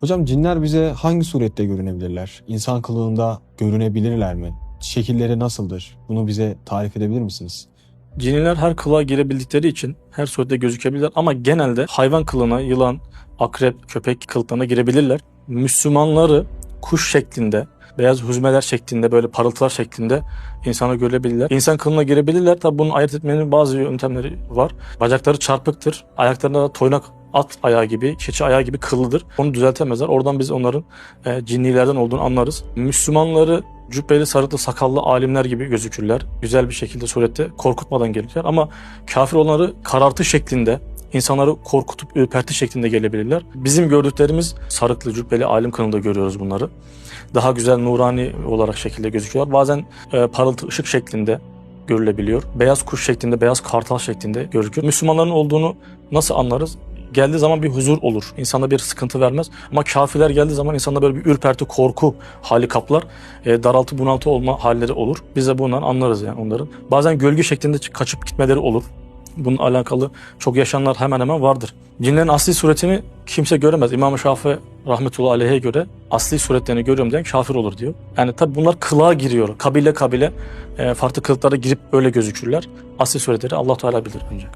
Hocam cinler bize hangi surette görünebilirler? İnsan kılığında görünebilirler mi? Şekilleri nasıldır? Bunu bize tarif edebilir misiniz? Ciniler her kılığa girebildikleri için her surette gözükebilirler ama genelde hayvan kılığına, yılan, akrep, köpek kılıklarına girebilirler. Müslümanları kuş şeklinde, beyaz huzmeler şeklinde, böyle parıltılar şeklinde insana görebilirler. İnsan kılığına girebilirler. Tabi bunu ayırt etmenin bazı yöntemleri var. Bacakları çarpıktır. Ayaklarında da toynak at ayağı gibi, keçi ayağı gibi kıllıdır. Onu düzeltemezler. Oradan biz onların e, cinnilerden olduğunu anlarız. Müslümanları cübbeli, sarıklı, sakallı alimler gibi gözükürler. Güzel bir şekilde surette korkutmadan gelirler. Ama kafir olanları karartı şeklinde, insanları korkutup ürperti şeklinde gelebilirler. Bizim gördüklerimiz sarıklı, cübbeli alim kılığında görüyoruz bunları. Daha güzel nurani olarak şekilde gözüküyorlar. Bazen e, parıltı ışık şeklinde görülebiliyor. Beyaz kuş şeklinde, beyaz kartal şeklinde gözüküyor. Müslümanların olduğunu nasıl anlarız? Geldiği zaman bir huzur olur. İnsanda bir sıkıntı vermez. Ama kafirler geldiği zaman insanda böyle bir ürperti, korku hali kaplar. E, daraltı, bunaltı olma halleri olur. Biz de bundan anlarız yani onların. Bazen gölge şeklinde kaçıp gitmeleri olur. Bununla alakalı çok yaşayanlar hemen hemen vardır. Cinlerin asli suretini kimse göremez. İmam-ı Şafii rahmetullahi aleyhe göre asli suretlerini görüyorum diyen kafir olur diyor. Yani tabi bunlar kılığa giriyor. Kabile kabile e, farklı kılıklara girip öyle gözükürler. Asli suretleri Allah Teala bilir önce.